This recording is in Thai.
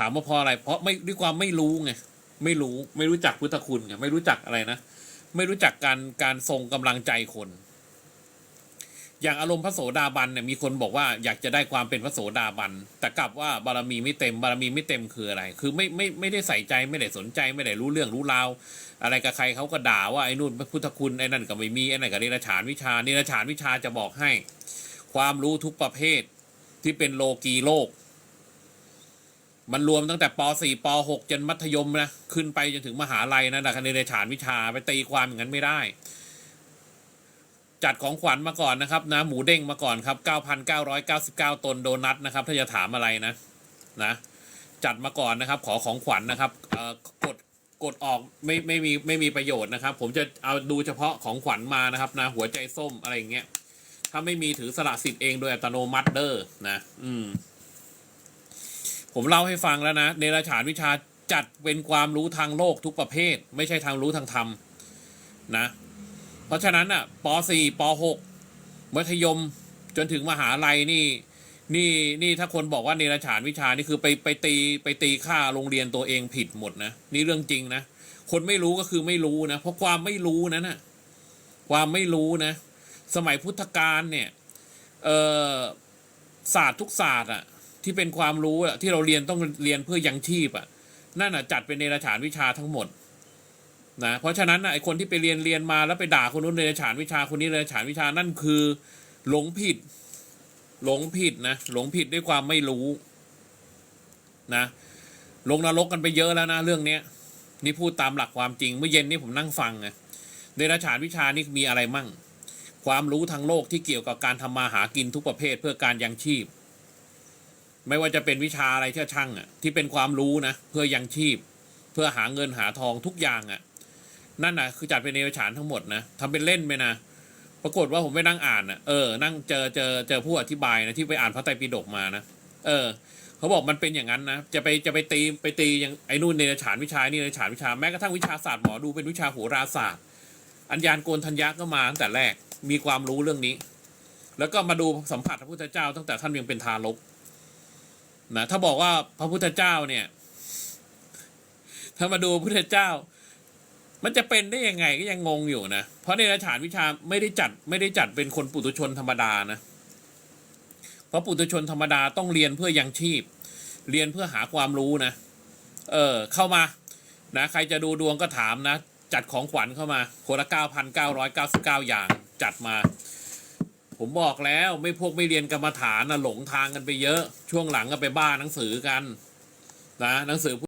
ถามว่าเพราะอะไร เพราะไม่ด้วยความไม่รู้ไงไม่รู้ไม่รู้จักพุทธคุณไงไม่รู้จักอะไรนะ ไม่รู้จักการการทรงกำลังใจคน อย่างอารมณ์พระโสดาบันเนี่ยมีคนบอกว่าอยากจะได้ความเป็นพระโสดาบัน แต่กลับว่าบารมีไม่เต็มบารมีไม่เต็มคืออะไร คือไม่ไม่ไม่ได้ใส่ใจไม่ได้สนใจไม่ได้รู้เรื่องรู้ราวอะไรกับใครเขาก็ด่าว่าไอ้นู่นพุทธคุณไอ้นั่นก็ไม่มีไอ้นั่นก็เนรฉานวิชาเนรฉานวิชาจะบอกให้ ความรู้ทุกประเภทที่เป็นโลกีโลก มันรวมตั้งแต่ป .4 ป .6 จนมัธยมนะ ขึ้นไปจนถึงมหาลัยนะดักเนรฉานวิชาไปตีความอย่างนั้นไม่ได้ จัดของขวัญมาก่อนนะครับนะหมูเด้งมาก่อนครับ 9,999 ตนโดนัทนะครับ ถ้าจะถามอะไรนะนะจัดมาก่อนนะครับ ขอของขวัญนะครับกดกดออกไม่ไม่มีไม่มีประโยชน์นะครับ ผมจะเอาดูเฉพาะของขวัญมานะครับนะหัวใจส้มอะไรอย่างเงี้ยถ้าไม่มีถือสละสิทธิ์เองโดยอัตโนมัติเด้อนะ อืม ผมเล่าให้ฟังแล้วนะเนรฉานวิชาจัดเป็นความรู้ทางโลกทุกประเภท ไม่ใช่ทางรู้ทางธรรมนะ เพราะฉะนั้นอะป .4 ป .6 มัธยมจนถึงมหาลัยนี่นี่นี่ถ้าคนบอกว่าเนรฉานวิชานี่คือไปไปตีไปตีค่าโรงเรียนตัวเองผิดหมดนะนี่เรื่องจริงนะคนไม่รู้ก็คือไม่รู้นะเพราะความไม่รู้นั้นนะความไม่รู้นะ สมัยพุทธกาลเนี่ยเออศาสตร์ทุกศาสตร์อะ ที่เป็นความรู้อะที่เราเรียนต้องเรียนเพื่อยังชีพอะนั่นอะจัดเป็นเนรฉานวิชาทั้งหมดนะเพราะฉะนั้นนะไอคนที่ไปเรียนเรียนมาแล้วไปด่าคนนู้นเนรฉานวิชาคนนี้เนรฉานวิชานั่นคือ หลงผิด หลงผิดนะหลงผิดด้วยความไม่รู้นะลงนรกกันไปเยอะแล้วนะเรื่องเนี้ยนี่พูดตามหลักความจริงเมื่อเย็นนี้ผมนั่งฟังไงเนรฉานวิชานี่มีอะไรมั่ง ความรู้ทางโลกที่เกี่ยวกับการทำมาหากินทุกประเภทเพื่อการยังชีพ ไม่ว่าจะเป็นวิชาอะไรที่ช่างอะที่เป็นความรู้นะเพื่อยังชีพ เพื่อหาเงินหาทองทุกอย่างอะ นั่นน่ะ คือจัดเป็นเนรฉานทั้งหมดนะทำเป็นเล่นไปนะปรากฏว่าผมไปนั่งอ่านอะเออนั่งเจอเจอเจอผู้อธิบายนะที่ไปอ่านพระไตรปิฎกมานะเออเขาบอกมันเป็นอย่างนั้นนะจะไปจะไปตีไปตีอย่างไอ้นู่นเนรฉานวิชานี่เนรฉานวิชาแม้กระทั่งวิชาศาสตร์หมอดูเป็นวิชาโหราศาสตร์ อัญญาณโกนทัญญะก็มาตั้งแต่แรกมีความรู้เรื่องนี้ แล้วก็มาดูสัมผัสพระพุทธเจ้าตั้งแต่ท่านยังเป็นทารก นะถ้าบอกว่าพระพุทธเจ้าเนี่ย ถ้ามาดูพระพุทธเจ้า มันจะเป็นได้ยังไงก็ยังงงอยู่นะเพราะในราชานวิชาไม่ได้จัดไม่ได้จัดเป็นคนปุถุชนธรรมดานะเพราะปุถุชนธรรมดาต้องเรียนเพื่อยังชีพ เรียนเพื่อหาความรู้นะเออ เข้ามานะใครจะดูดวงก็ถามนะ จัดของขวัญเข้ามาคนละเก้าพันเก้าร้อยเก้าสิบเก้าอย่างจัดมา ผมบอกแล้วไม่พวกไม่เรียนกรรมฐานนะหลงทางกันไปเยอะ ช่วงหลังก็ไปบ้าหนังสือกัน นะหนังสือ